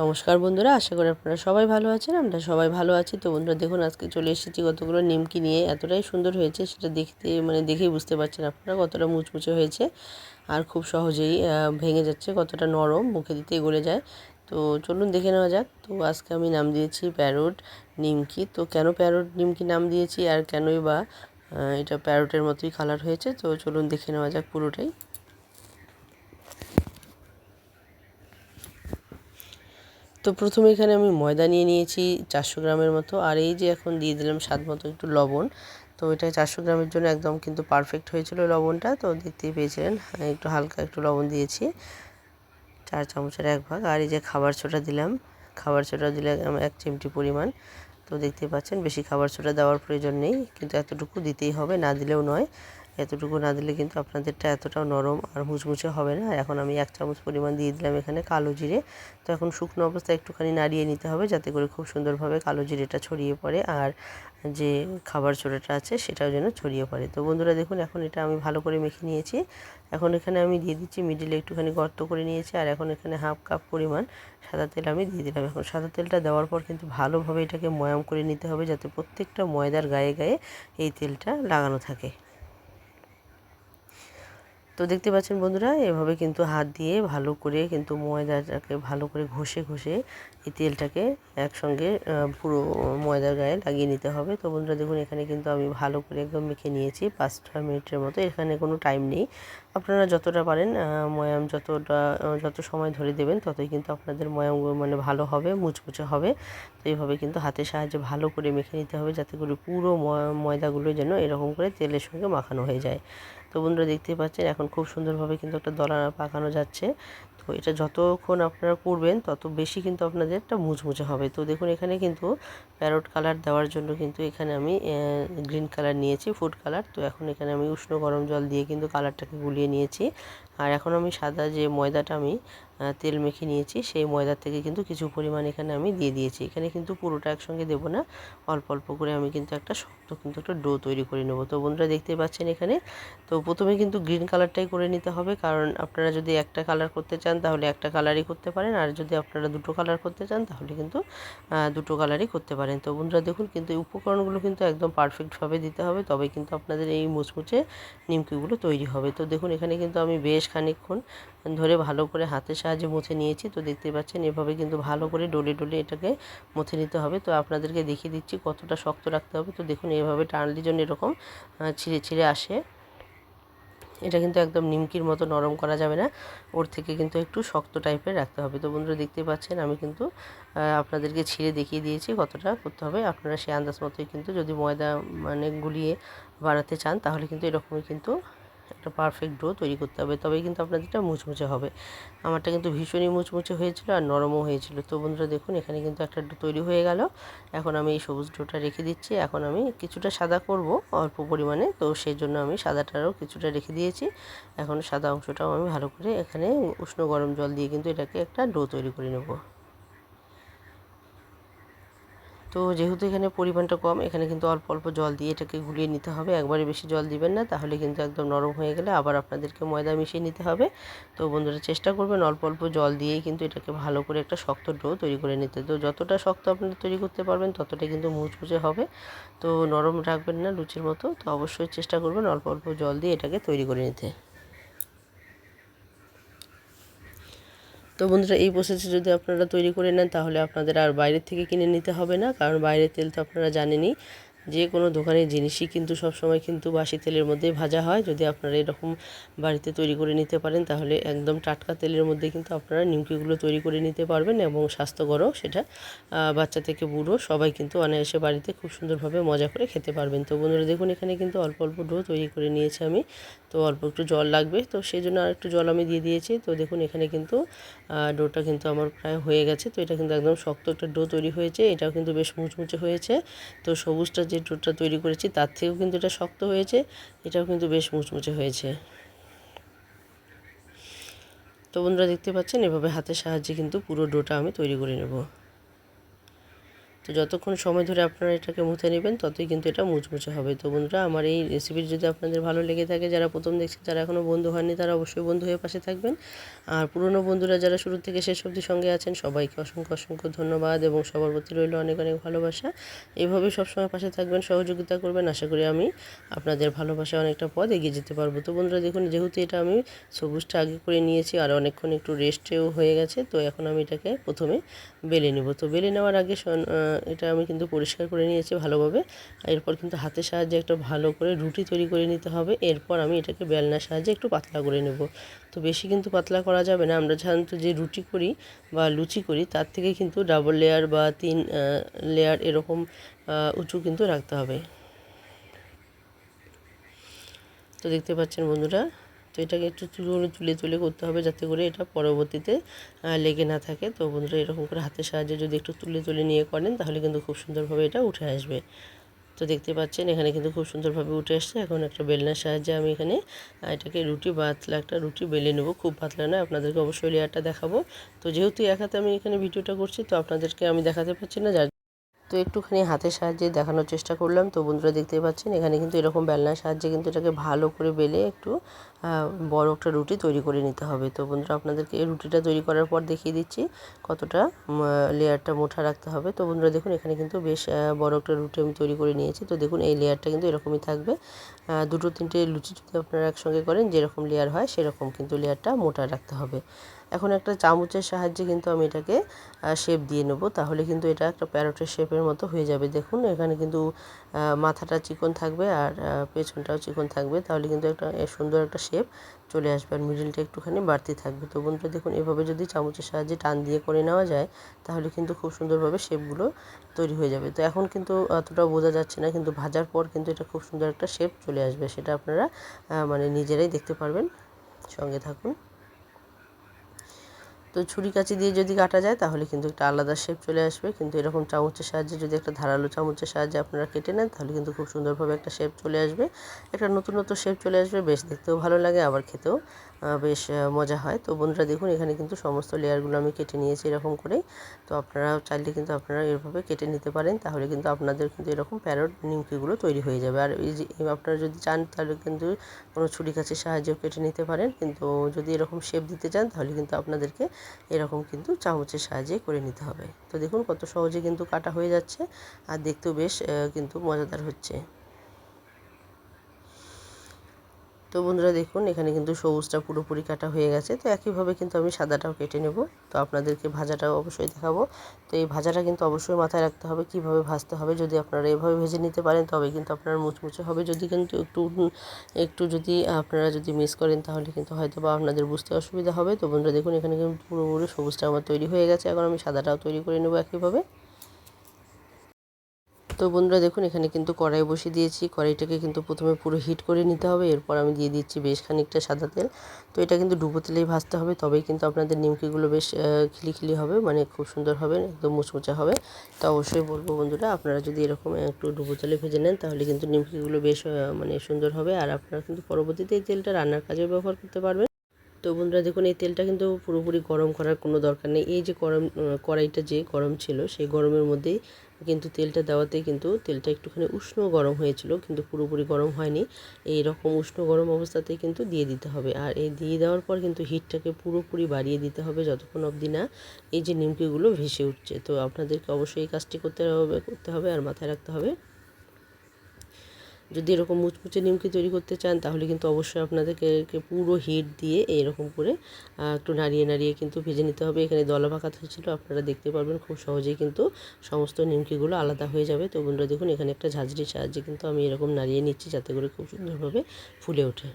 নমস্কার বন্ধুরা, আশা করি আপনারা সবাই ভালো আছেন, আমরা সবাই ভালো আছি। তো বন্ধুরা, দেখুন, আজকে চলে এসেছি কতগুলো নিমকি নিয়ে, এতটাই সুন্দর হয়েছে, সেটা দেখতে মানে দেখেই বুঝতে পারছেন আপনারা কতটা মুচমুচে হয়েছে আর খুব সহজেই ভেঙে যাচ্ছে, কতটা নরম মুখে দিতেই গলে যায়। তো চলুন দেখে নেওয়া যাক। তো আজকে আমি নাম দিয়েছি প্যারোট নিমকি। তো কেন প্যারোট নিমকি নাম দিয়েছি আর কেনই বা এটা প্যারোটের মতোই কালার হয়েছে? তো চলুন দেখে নেওয়া যাক পুরোটাই। তো প্রথমে এখানে আমি ময়দা নিয়ে নিয়েছি চারশো গ্রামের মতো। আর এই যে এখন দিয়ে দিলাম স্বাদ মতো একটু লবণ। তো এটা চারশো গ্রামের জন্য একদম কিন্তু পারফেক্ট হয়েছিল লবণটা। তো দেখতেই পেয়েছিলেন একটু হালকা একটু লবণ দিয়েছি। চার চামচের এক ভাগ। আর এই যে খাবার ছোটা দিলাম, খাবার ছোটা দিলে এক চিমটি পরিমাণ। তো দেখতেই পাচ্ছেন, বেশি খাবার ছোটা দেওয়ার প্রয়োজন নেই। কিন্তু এতটুকু দিতেই হবে, না দিলেও নয়। এতটুকু না দিলে কিন্তু আপনাদেরটা এতটাও নরম আর মুচমুচে হবে না। এখন আমি এক চামচ পরিমাণ দিয়ে দিলাম এখানে কালো জিরে। তো এখন শুকনো অবস্থায় একটুখানি নাড়িয়ে নিতে হবে যাতে করে খুব সুন্দরভাবে কালো জিরেটা ছড়িয়ে পড়ে আর যে খাবার ছোটাটা আছে সেটাও যেন ছড়িয়ে পড়ে। তো বন্ধুরা দেখুন, এখন এটা আমি ভালো করে মেখে নিয়েছি। এখন এখানে আমি দিয়ে দিচ্ছি মিডিলে একটুখানি গর্ত করে নিয়েছি আর এখন এখানে হাফ কাপ পরিমাণ সাদা তেল আমি দিয়ে দিলাম। এখন সাদা তেলটা দেওয়ার পর কিন্তু ভালোভাবে এটাকে ময়াম করে নিতে হবে যাতে প্রত্যেকটা ময়দার গায়ে গায়ে এই তেলটা লাগানো থাকে। তো দেখতে পাচ্ছেন বন্ধুরা, এভাবে কিন্তু হাত দিয়ে ভালো করে কিন্তু ময়দাটাকে ভালো করে ঘষে ঘষে এই তেলটাকে একসঙ্গে পুরো ময়দার গায়ে লাগিয়ে নিতে হবে। তো বন্ধুরা দেখুন, এখানে কিন্তু আমি ভালো করে একদম মেখে নিয়েছি, পাঁচ ছয় মিনিটের মতো। এখানে কোনো টাইম নেই। আপনারা যতটা পারেন ময়াম যতটা যত সময় ধরে দেবেন, ততই কিন্তু আপনাদের ময়াম মানে ভালো হবে, মুচমুচে হবে। তো এইভাবে কিন্তু হাতের সাহায্যে ভালো করে মেখে নিতে হবে, যাতে করে পুরো ময়দাগুলো যেন এরকম করে তেলের সঙ্গে মাখানো হয়ে যায়। তো বন্ধুরা দেখতেই পাচ্ছেন এখন খুব সুন্দরভাবে কিন্তু একটা দলানা পাকানো যাচ্ছে। তো এটা যতক্ষণ আপনারা করবেন, তত বেশি কিন্তু আপনাদের একটা মুচমুচে হবে। তো দেখুন, এখানে কিন্তু প্যারট কালার দেওয়ার জন্য কিন্তু এখানে আমি গ্রিন কালার নিয়েছি ফুড কালার তো এখন এখানে আমি উষ্ণ গরম জল দিয়ে কিন্তু কালারটাকে গুলিয়ে নিয়েছি। আর এখন আমি সাদা যে ময়দাটা আমি তেল মেখে নিয়েছি, সেই ময়দার থেকে কিন্তু কিছু পরিমাণ এখানে আমি দিয়ে দিয়েছি। এখানে কিন্তু পুরোটা একসঙ্গে দেবো না, অল্প অল্প করে আমি কিন্তু একটা শক্ত কিন্তু একটা ডো তৈরি করে নেব। তো বন্ধুরা, দেখতে পাচ্ছেন এখানে? তো প্রথমে কিন্তু গ্রিন কালারটাই করে নিতে হবে, কারণ আপনারা যদি একটা কালার করতে চান তাহলে একটা কালারই করতে পারেন। আর যদি আপনারা দুটো কালার করতে চান, তাহলে কিন্তু দুটো কালারই করতে পারেন। তো বন্ধুরা দেখুন, কিন্তু এই উপকরণগুলো কিন্তু একদম পারফেক্টভাবে দিতে হবে। তবে কিন্তু আপনাদের এই মুচমুচে নিমকিগুলো তৈরি হবে। তো দেখুন, এখানে কিন্তু আমি বেশ খানিকক্ষণ ধরে ভালো করে হাতের সাহায্যে মুছে নিয়েছি। তো দেখতে পাচ্ছেন, এভাবে কিন্তু ভালো করে ডলে ডলে এটাকে মুছে নিতে হবে। তো আপনাদেরকে দেখিয়ে দিচ্ছি কতটা শক্ত রাখতে হবে। তো দেখুন, এভাবে টানলে জন্য এরকম ছিঁড়ে ছিঁড়ে আসে। এটা কিন্তু একদম নিমকির মতো নরম করা যাবে না। ওর থেকে কিন্তু একটু শক্ত টাইপের রাখতে হবে। তো বন্ধুরা দেখতে পাচ্ছেন, আমি কিন্তু আপনাদেরকে ছিঁড়ে দেখিয়ে দিয়েছি কতটা করতে হবে। আপনারা সেই আন্দাজ মতোই কিন্তু যদি ময়দা মানে গুলিয়ে বাড়াতে চান, তাহলে কিন্তু এরকমই কিন্তু একটা পারফেক্ট ডো তৈরি করতে হবে। তবেই কিন্তু আপনাদেরটা মুচমুচে হবে। আমারটা কিন্তু ভীষণই মুচমুচে হয়েছিল আর নরমও হয়েছিল। তো বন্ধুরা দেখুন, এখানে কিন্তু একটা ডো তৈরি হয়ে গেল। এখন আমি এই সবুজ ডোটা রেখে দিচ্ছি। এখন আমি কিছুটা সাদা করব অল্প পরিমাণে। তো সেই জন্য আমি সাদাটারও কিছুটা রেখে দিয়েছি। এখন সাদা অংশটাও আমি ভালো করে এখানে উষ্ণ গরম জল দিয়ে কিন্তু এটাকে একটা ডো তৈরি করে নেব। তো যেহেতু এখানে পরিমাণটা কম, এখানে কিন্তু অল্প অল্প জল দিয়ে এটাকে গুলিয়ে নিতে হবে। একবারে বেশি জল দিবেন না, তাহলে কিন্তু একদম নরম হয়ে গেলে আবার আপনাদেরকে ময়দা মিশিয়ে নিতে হবে। তো বন্ধুরা চেষ্টা করবেন অল্প অল্প জল দিয়েই কিন্তু এটাকে ভালো করে একটা শক্ত ডো তৈরি করে নিতে। তো যতটা শক্ত আপনারা তৈরি করতে পারবেন, ততটাই কিন্তু মুচমুচে হবে। তো নরম রাখবেন না লুচির মতো, তো অবশ্যই চেষ্টা করবেন অল্প অল্প জল দিয়ে এটাকে তৈরি করে নিতে। তো বন্ধুরা, এই প্রসেসে যদি আপনারা তৈরি করে নেন, তাহলে আপনাদের আর বাইরের থেকে কিনে নিতে হবে না, কারণ বাইরের তেল তো আপনারা জানেনই। যে কোনো দোকানের জিনিসই কিন্তু সব সময় কিন্তু বাসি তেলের মধ্যেই ভাজা হয়। যদি আপনারা এরকম বাড়িতে তৈরি করে নিতে পারেন, তাহলে একদম টাটকা তেলের মধ্যে কিন্তু আপনারা নিমকিগুলো তৈরি করে নিতে পারবেন এবং স্বাস্থ্যকরও সেটা। বাচ্চা থেকে বুড়ো সবাই কিন্তু অনায়াসে বাড়িতে খুব সুন্দরভাবে মজা করে খেতে পারবেন। তো বন্ধুরা, দেখুন, এখানে কিন্তু অল্প অল্প ডো তৈরি করে নিয়েছি আমি। তো অল্প একটু জল লাগবে। তো সেই জন্য আর একটু জল আমি দিয়ে দিয়েছি। তো দেখুন, এখানে কিন্তু ডোটা কিন্তু আমার প্রায় হয়ে গেছে। তো এটা কিন্তু একদম শক্ত একটা ডো তৈরি হয়েছে। এটাও কিন্তু বেশ মুচমুচে হয়েছে। তো সবুজটা যে ডোটা তৈরি করেছি, তার থেকেও কিন্তু এটা শক্ত হয়েছে, এটাও কিন্তু বেশ মুচমুচে হয়েছে। তো বন্ধুরা দেখতে পাচ্ছেন, এভাবে হাতের সাহায্যে কিন্তু পুরো ডোটা আমি তৈরি করে নেব। তো যতক্ষণ সময় ধরে আপনারা এটাকে মুছে নেবেন, ততই কিন্তু এটা মুচমুচে হবে। তো বন্ধুরা, আমার এই রেসিপির যদি আপনাদের ভালো লেগে থাকে, যারা প্রথম দেখছেন যারা এখনও বন্ধু হয়নি তারা অবশ্যই বন্ধু হয়ে পাশে থাকবেন। আর পুরনো বন্ধুরা যারা শুরু থেকে শেষ অবধি সঙ্গে আছেন, সবাইকে অসংখ্য অসংখ্য ধন্যবাদ এবং সবার প্রতি রইল অনেক অনেক ভালোবাসা। এইভাবেই সবসময় পাশে থাকবেন, সহযোগিতা করবেন, আশা করি আমি আপনাদের ভালোবাসা অনেকটা পথ এগিয়ে যেতে পারব। তো বন্ধুরা, দেখুন, যেহেতু এটা আমি সবুজটা আগে করে নিয়েছি, আর অনেকক্ষণ একটু রেস্টেও হয়ে গেছে, তো এখন আমি এটাকে প্রথমে বেলে নেব। তো বেলে নেওয়ার আগে এটা আমি কিন্তু পরিষ্কার করে নিয়েছি ভালোভাবে। এরপর কিন্তু হাতের সাহায্যে একটা ভালো করে রুটি তৈরি করে নিতে হবে। এরপর আমি এটাকে বেলনার সাহায্যে একটু পাতলা করে নেব। তো বেশি কিন্তু পাতলা করা যাবে না। আমরা সাধারণত যে রুটি করি বা লুচি করি, তার থেকে কিন্তু ডাবল লেয়ার বা তিন লেয়ার এরকম উঁচু কিন্তু রাখতে হবে। তো দেখতে পাচ্ছেন বন্ধুরা তো এটাকে একটু তুলে তুলে তুলে করতে হবে যাতে করে এটা পরবর্তীতে লেগে না থাকে। তো বন্ধুরা এরকম করে হাতের সাহায্যে যদি একটু তুলে তুলে নিয়ে করেন, তাহলে কিন্তু খুব সুন্দরভাবে এটা উঠে আসবে। তো দেখতে পাচ্ছেন, এখানে কিন্তু খুব সুন্দরভাবে উঠে আসছে। এখন একটা বেলনার সাহায্যে আমি এখানে এটাকে রুটি পাতলা একটা রুটি বেলে নেব। খুব পাতলা নয়, আপনাদেরকে অবশ্যই লেয়ারটা দেখাবো। তো যেহেতু এক হাতে আমি এখানে ভিডিওটা করছি, তো আপনাদেরকে আমি দেখাতে পারছি না, যার তো একটুখানি হাতের সাহায্যে দেখানোর চেষ্টা করলাম। তো বন্ধুরা দেখতেই পাচ্ছেন, এখানে কিন্তু এরকম বেলনার সাহায্যে কিন্তু এটাকে ভালো করে বেলে একটু বড় একটা রুটি তৈরি করে নিতে হবে। তো বন্ধুরা আপনাদেরকে এই রুটিটা তৈরি করার পর দেখিয়ে দিচ্ছি কতটা লেয়ারটা মোটা রাখতে হবে। তো বন্ধুরা দেখুন, এখানে কিন্তু বেশ বড় একটা রুটি আমি তৈরি করে নিয়েছি। তো দেখুন, এই লেয়ারটা কিন্তু এরকমই থাকবে। দুটো তিনটে লুচি যদি আপনারা একসঙ্গে করেন, যেরকম লেয়ার হয় সেরকম কিন্তু লেয়ারটা মোটা রাখতে হবে। এখন একটা চামচের সাহায্যে কিন্তু আমি এটাকে শেপ দিয়ে নেব। তাহলে কিন্তু এটা একটা প্যারটের শেপের মতো হয়ে যাবে। দেখুন, এখানে কিন্তু মাথাটা চিকন থাকবে আর পেছনটাও চিকন থাকবে। তাহলে কিন্তু একটা সুন্দর একটা শেপ চলে আসবে আর মিডিলটা একটুখানি বাড়তি থাকবে। তো বন্ধুরা, দেখুন, এভাবে যদি চামচের সাহায্যে টান দিয়ে করে নেওয়া যায়, তাহলে কিন্তু খুব সুন্দরভাবে শেপগুলো তৈরি হয়ে যাবে। তো এখন কিন্তু অতটা বোঝা যাচ্ছে না, কিন্তু ভাজার পর কিন্তু এটা খুব সুন্দর একটা শেপ চলে আসবে। সেটা আপনারা মানে নিজেরাই দেখতে পারবেন। সঙ্গে থাকুন। তো ছুরি কাচি দিয়ে যদি কাটা যায়, তাহলে কিন্তু একটা আলাদা শেপ চলে আসবে। কিন্তু এরকম চামচের সাহায্যে যদি একটা ধারালো চামচের সাহায্যে আপনারা কেটে নেন, তাহলে কিন্তু খুব সুন্দরভাবে একটা শেপ চলে আসবে। একটা নতুন নতুন শেপ চলে আসবে, বেশ দেখতেও ভালো লাগে, আবার খেতেও বেশ মজা হয়। তো বন্ধুরা দেখুন, এখানে কিন্তু সমস্ত লেয়ারগুলো আমি কেটে নিয়েছি এরকম করেই। তো আপনারা চাইলে কিন্তু আপনারা এভাবে কেটে নিতে পারেন, তাহলে কিন্তু আপনাদের কিন্তু এরকম প্যারট নিমকিগুলো তৈরি হয়ে যাবে। আর এই যে আপনারা যদি চান, তাহলে কিন্তু কোনো ছুরি কাছের সাহায্যেও কেটে নিতে পারেন। কিন্তু যদি এরকম শেপ দিতে চান, তাহলে কিন্তু আপনাদেরকে এরকম কিন্তু চামচের সাহায্যে করে নিতে হবে। তো দেখুন কত সহজে কিন্তু কাটা হয়ে যাচ্ছে, আর দেখতেও বেশ কিন্তু মজাদার হচ্ছে। তো বন্ধুরা দেখুন, এখানে কিন্তু সবুজটা পুরোপুরি কাটা হয়ে গেছে। তো একইভাবে কিন্তু আমি সাদাটাও কেটে নেব। তো আপনাদেরকে ভাজাটাও অবশ্যই দেখাবো। তো এই ভাজাটা কিন্তু অবশ্যই মাথায় রাখতে হবে, কীভাবে ভাজতে হবে। যদি আপনারা এভাবে ভেজে নিতে পারেন, তবে কিন্তু আপনার মুচমুচে হবে। যদি কিন্তু একটু একটু যদি আপনারা যদি মিস করেন, তাহলে কিন্তু হয়তো বা আপনাদের বুঝতে অসুবিধা হবে। তো বন্ধুরা দেখুন, এখানে কিন্তু পুরোপুরি সবুজটা আমার তৈরি হয়ে গেছে। এখন আমি সাদাটাও তৈরি করে নেব একইভাবে। তো বন্ধুরা দেখুন, এখানে কিন্তু কড়াই বসিয়ে দিয়েছি। কড়াইটাকে কিন্তু প্রথমে পুরো হিট করে নিতে হবে। এরপর আমি দিয়ে দিচ্ছি বেশ খানিকটা সাদা তেল। তো এটা কিন্তু ডুবো তেলেই ভাজতে হবে। তবেই কিন্তু আপনাদের নিমকিগুলো বেশ খিলিখিলি হবে মানে খুব সুন্দর হবে, একদম মুচমুচা হবে। তো অবশ্যই বলব বন্ধুরা, আপনারা যদি এরকম একটু ডুবো তেলে ভেজে নেন, তাহলে কিন্তু নিমকিগুলো বেশ মানে সুন্দর হবে। আর আপনারা কিন্তু পরবর্তীতে এই তেলটা রান্নার কাজেও ব্যবহার করতে পারবেন। তো বন্ধুরা দেখুন, এই তেলটা কিন্তু পুরোপুরি গরম করার কোনো দরকার নেই। এই যে গরম কড়াইটা যে গরম ছিল, সেই গরমের মধ্যেই কিন্তু তেলটা দেওয়াতে কিন্তু তেলটা একটুখানি উষ্ণ গরম হয়েছিল, কিন্তু পুরোপুরি গরম হয়নি। এই রকম উষ্ণ গরম অবস্থাতেই কিন্তু দিয়ে দিতে হবে। আর এই দিয়ে দেওয়ার পর কিন্তু হিটটাকে পুরোপুরি বাড়িয়ে দিতে হবে যতক্ষণ অবধি না এই যে নিমকিগুলো ভেসে উঠছে। তো আপনাদেরকে অবশ্যই এই কাজটি করতে হবে করতে হবে আর মাথায় রাখতে হবে যদি এরকম মুচমুচে নিমকি তৈরি করতে চান, তাহলে কিন্তু অবশ্যই আপনাদেরকে পুরো হিট দিয়ে এরকম করে একটু নাড়িয়ে নাড়িয়ে কিন্তু ভেজে নিতে হবে। এখানে দলা পাকাত হয়েছিল, আপনারা দেখতে পারবেন খুব সহজেই কিন্তু সমস্ত নিমকিগুলো আলাদা হয়ে যাবে। তো বন্ধুরা দেখুন, এখানে একটা ঝাঁঝরির সাহায্যে কিন্তু আমি এরকম নাড়িয়ে নিচ্ছি, যাতে করে খুব সুন্দরভাবে ফুলে ওঠে।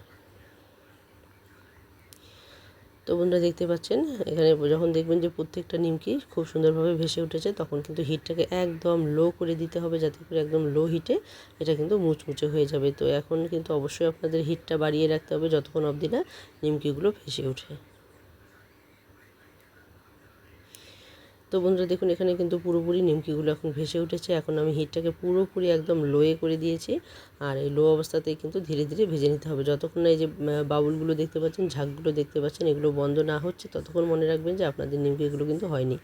তো বন্ধুরা দেখতে পাচ্ছেন, এখানে যখন দেখবেন যে প্রত্যেকটা নিমকি খুব সুন্দরভাবে ভেসে উঠেছে, তখন কিন্তু হিটটাকে একদম লো করে দিতে হবে যাতে করে একদম লো হিটে এটা কিন্তু মুচমুচে হয়ে যাবে। তো এখন কিন্তু অবশ্যই আপনাদের হিটটা বাড়িয়ে রাখতে হবে যতক্ষণ অবধি না নিমকিগুলো ভেসে ওঠে। তো বন্ধুরা দেখুন, এখানে কিন্তু পুরোপুরি নিমকিগুলো এখন ভেসে উঠেছে। এখন আমি হিটটাকে পুরোপুরি একদম লোয়ে করে দিয়েছি। আর এই লো অবস্থাতেই কিন্তু ধীরে ধীরে ভেজে নিতে হবে। যতক্ষণ না এই যে বাবুলগুলো দেখতে পাচ্ছেন, ঝাঁকগুলো দেখতে পাচ্ছেন, এগুলো বন্ধ না হচ্ছে, ততক্ষণ মনে রাখবেন যে আপনাদের নিমকিগুলো কিন্তু হয়নি।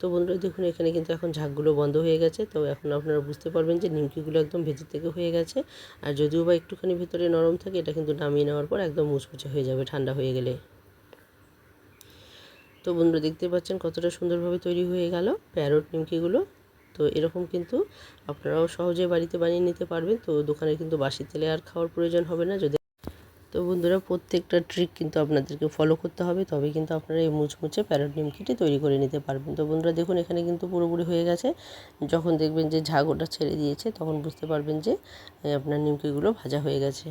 তো বন্ধুরা দেখুন, এখানে কিন্তু এখন ঝাঁকগুলো বন্ধ হয়ে গেছে। তো এখন আপনারা বুঝতে পারবেন যে নিমকিগুলো একদম ভেতর থেকে হয়ে গেছে। আর যদিও বা একটুখানি ভেতরে নরম থাকে, এটা কিন্তু নামিয়ে নেওয়ার পর একদম মুচমুচে হয়ে যাবে ঠান্ডা হয়ে গেলে। তো বন্ধুরা দেখতে পাচ্ছেন কতটা সুন্দরভাবে তৈরি হয়ে গেল প্যারট নিমকিগুলো। তো এরকম কিন্তু আপনারাও সহজে বাড়িতে বানিয়ে নিতে পারবেন। তো দোকানে কিন্তু বাসি তেলে আর খাওয়ার প্রয়োজন হবে না যদি তো বন্ধুরা প্রত্যেকটা ট্রিক কিন্তু আপনাদেরকে ফলো করতে হবে। তবে কিন্তু আপনারা এই মুচমুচে প্যারট নিমকিটি তৈরি করে নিতে পারবেন। তো বন্ধুরা দেখুন, এখানে কিন্তু পুরোপুরি হয়ে গেছে। যখন দেখবেন যে ঝাগ ওটা ছেড়ে দিয়েছে, তখন বুঝতে পারবেন যে আপনার নিমকিগুলো ভাজা হয়ে গেছে।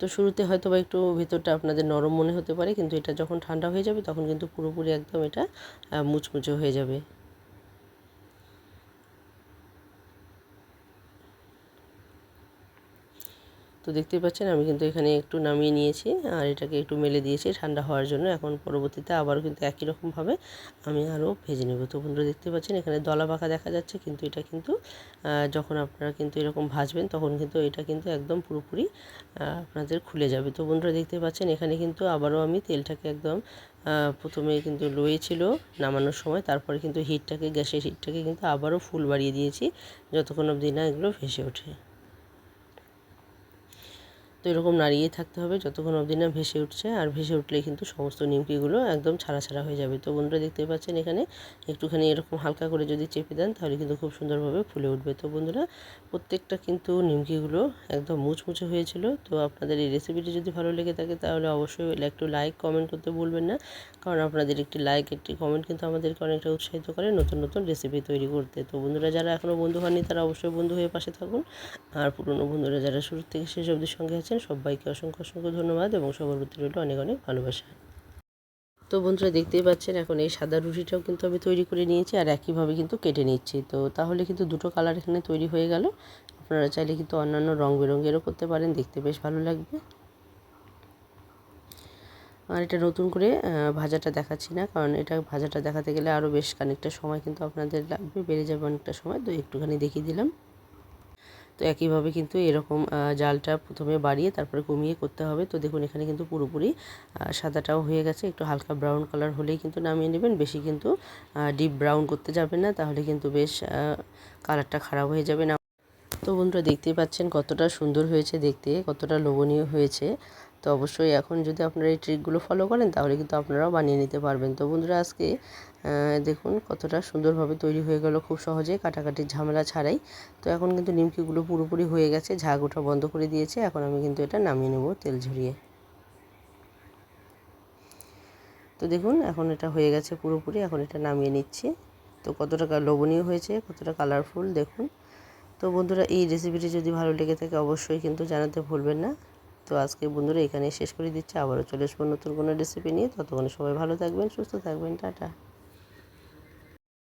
তো শুরুতে হয়তো বা একটু ভিতরটা আপনাদের নরম মনে হতে পারে, কিন্তু এটা যখন ঠান্ডা হয়ে যাবে তখন কিন্তু পুরোপুরি একদম এটা মুচমুচে হয়ে যাবে। তো দেখতেই পাচ্ছেন, আমি কিন্তু এখানে একটু নামিয়ে নিয়েছি আর এটাকে একটু মেলে দিয়েছি ঠান্ডা হওয়ার জন্য। এখন পরবর্তীতে আবারও কিন্তু একই রকমভাবে আমি আরও ভেজে নেব। তো বন্ধুরা দেখতে পাচ্ছেন, এখানে দলা পাকা দেখা যাচ্ছে, কিন্তু এটা কিন্তু যখন আপনারা কিন্তু এরকম ভাজবেন, তখন কিন্তু এটা কিন্তু একদম পুরোপুরি আপনাদের খুলে যাবে। তো বন্ধুরা দেখতে পাচ্ছেন, এখানে কিন্তু আবারও আমি তেলটাকে একদম প্রথমে কিন্তু লোয়ে ছিল নামানোর সময়, তারপরে কিন্তু হিটটাকে, গ্যাসের হিটটাকে কিন্তু আবারও ফুল বাড়িয়ে দিয়েছি, যতক্ষণ অবধি না এগুলো ভেসে ওঠে। তো এরকম নাড়িয়ে থাকতে হবে যতক্ষণ অবধি না ভেসে উঠছে। আর ভেসে উঠলে কিন্তু সমস্ত নিমকিগুলো একদম ছাড়া ছাড়া হয়ে যাবে। তো বন্ধুরা দেখতে পাচ্ছেন এখানে একটুখানি এরকম হালকা করে যদি চেপে দেন তাহলে কিন্তু খুব সুন্দরভাবে ফুলে উঠবে। তো বন্ধুরা প্রত্যেকটা কিন্তু নিমকিগুলো একদম মুচমুচে হয়েছিল। তো আপনাদের এই রেসিপিটি যদি ভালো লেগে থাকে তাহলে অবশ্যই একটু লাইক কমেন্ট করতে ভুলবেন না। কারণ আপনাদের একটি লাইক একটি কমেন্ট কিন্তু আমাদেরকে অনেকটা উৎসাহিত করে নতুন নতুন রেসিপি তৈরি করতে। তো বন্ধুরা যারা এখনও বন্ধু হননি তারা অবশ্যই বন্ধু হয়ে পাশে থাকুন। আর পুরনো বন্ধুরা যারা শুরু থেকে শেষ অবধির সঙ্গে আছেন সবাইকে অসংখ্য অসংখ্য ধন্যবাদ এবং সবার প্রতি রইল অনেক অনেক ভালোবাসা। তো বন্ধুরা দেখতেই পাচ্ছেন, এখন এই সাদা রুটিটাও কিন্তু আমি তৈরি করে নিয়েছি আর একইভাবে কিন্তু কেটে নিচ্ছি। তো তাহলে কিন্তু দুটো কালার এখানে তৈরি হয়ে গেল। আপনারা চাইলে কিন্তু অন্যান্য রং বেরঙেরও করতে পারেন, দেখতে বেশ ভালো লাগবে। আর এটা নতুন করে ভাজাটা দেখাচ্ছি না, কারণ এটা ভাজাটা দেখাতে গেলে আরও বেশ খানিকটা সময় কিন্তু আপনাদের লাগবে, বেড়ে যাবে অনেকটা সময়। তো একটুখানি দেখিয়ে দিলাম। তো একইভাবে কিন্তু এরকম জালটা প্রথমে বাড়িয়ে তারপরে কমিয়ে করতে হবে। তো দেখুন, এখানে কিন্তু পুরোপুরি সাদাটাও হয়ে গেছে। একটু হালকা ব্রাউন কালার হলেই কিন্তু নামিয়ে নেবেন। বেশি কিন্তু ডিপ ব্রাউন করতে যাবেন না। তাহলে কিন্তু বেশ কালারটা খারাপ হয়ে যাবে না। তো বন্ধুরা, দেখতেই পাচ্ছেন কতটা সুন্দর হয়েছে দেখতে, কতটা লোভনীয় হয়েছে। তো অবশ্যই এখন যদি আপনারা এই ট্রিকগুলো ফলো করেন, তাহলে কিন্তু আপনারাও বানিয়ে নিতে পারবেন। তো বন্ধুরা, আজকে দেখুন কতটা সুন্দরভাবে তৈরি হয়ে গেল, খুব সহজে কাটাকাটির ঝামেলা ছাড়াই। তো এখন কিন্তু নিমকিগুলো পুরোপুরি হয়ে গেছে, ঝাগ ওঠা বন্ধ করে দিয়েছে, এখন আমি কিন্তু এটা নামিয়ে নেব তেল ঝরিয়ে। তো দেখুন, এখন এটা হয়ে গেছে পুরোপুরি, এখন এটা নামিয়ে নিচ্ছি। তো কতটা লোভনীয় হয়েছে, কতটা কালারফুল দেখুন। তো বন্ধুরা, এই রেসিপিটি যদি ভালো লেগে থাকে, অবশ্যই কিন্তু জানাতে ভুলবেন না। তো আজকে বন্ধুরা এখানে শেষ করে দিচ্ছি। আবারও চলে আসব নতুন কোনো রেসিপি নিয়ে। ততক্ষণে সবাই ভালো থাকবেন, সুস্থ থাকবেন। টাটা।